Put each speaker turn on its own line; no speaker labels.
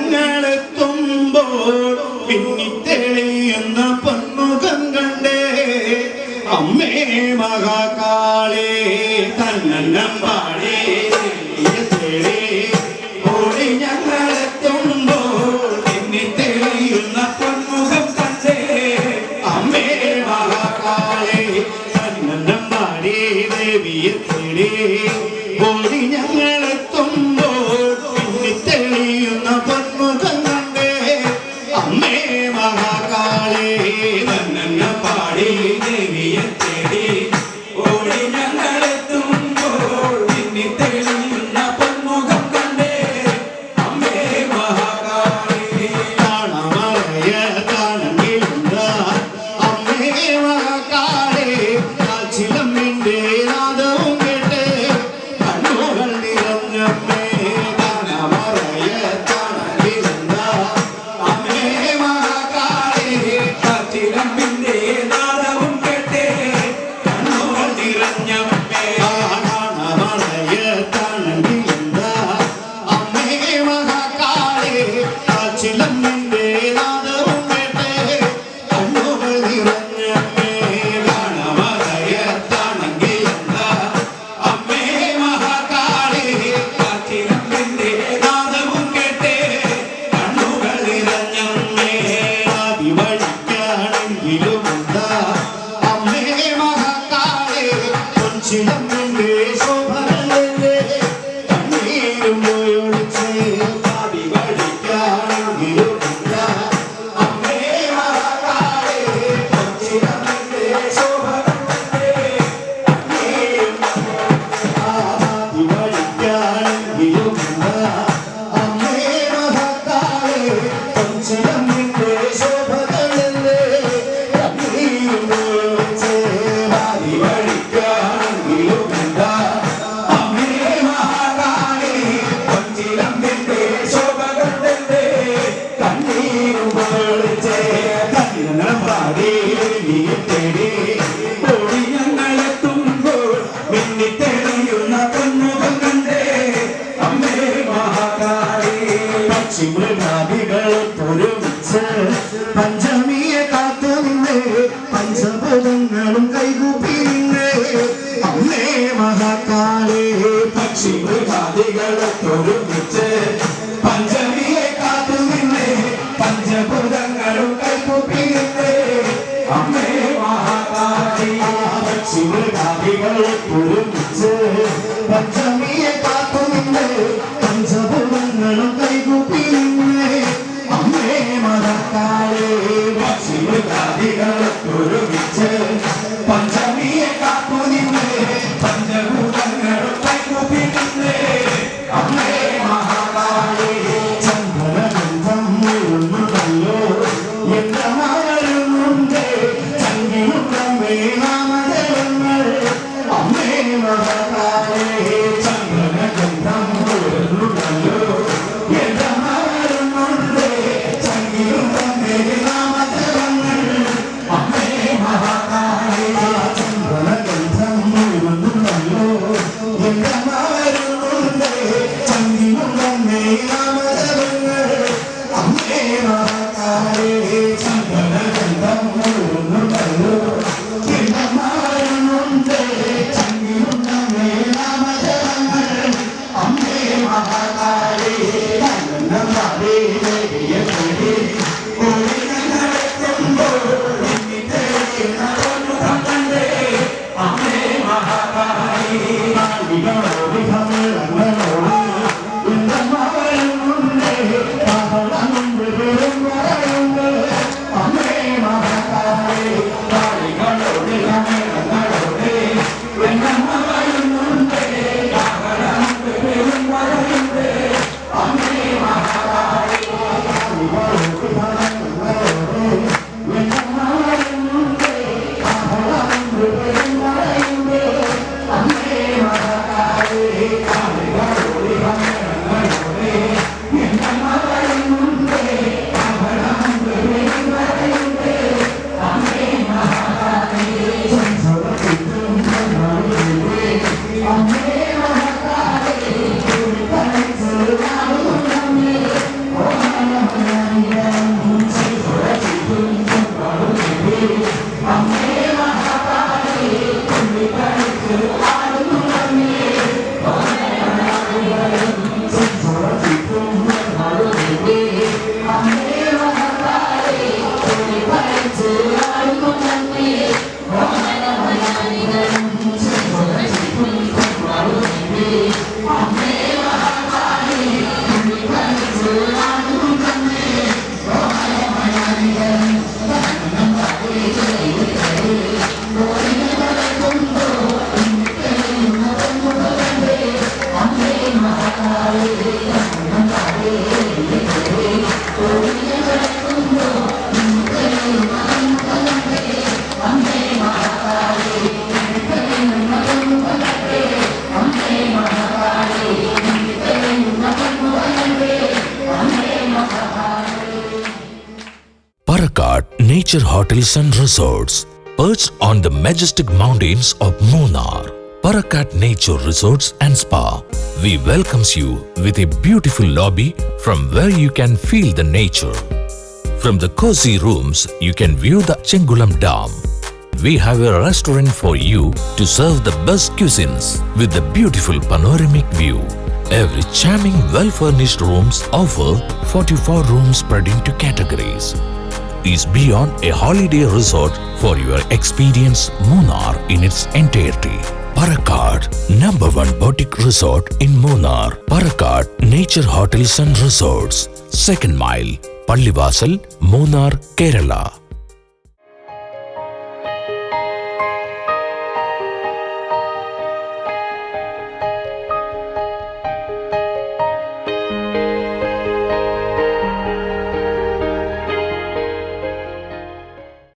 ഞങ്ങളെത്തുമ്പോൾ പിന്നിത്തെളിയുന്ന പൊന്മുഖം കണ്ടേ. അമ്മേ മഹാകാളേ തന്നമ്പാ Hallelujah. Parakat
Nature Hotels and Resorts, perched on the majestic mountains of Munnar. Parakat Nature Resorts and Spa. We welcomes you with a beautiful lobby from where you can feel the nature. From the cozy rooms, you can view the Chengulam Dam. We have a restaurant for you to serve the best cuisines with the beautiful panoramic view. Every charming, well-furnished rooms offer 44 rooms spread into categories. Is beyond a holiday resort for your experience Munnar in its entirety. Parakat, number one boutique resort in Munnar. Parakat Nature Hotels and Resorts, second mile, Pallivasal, Munnar, Kerala.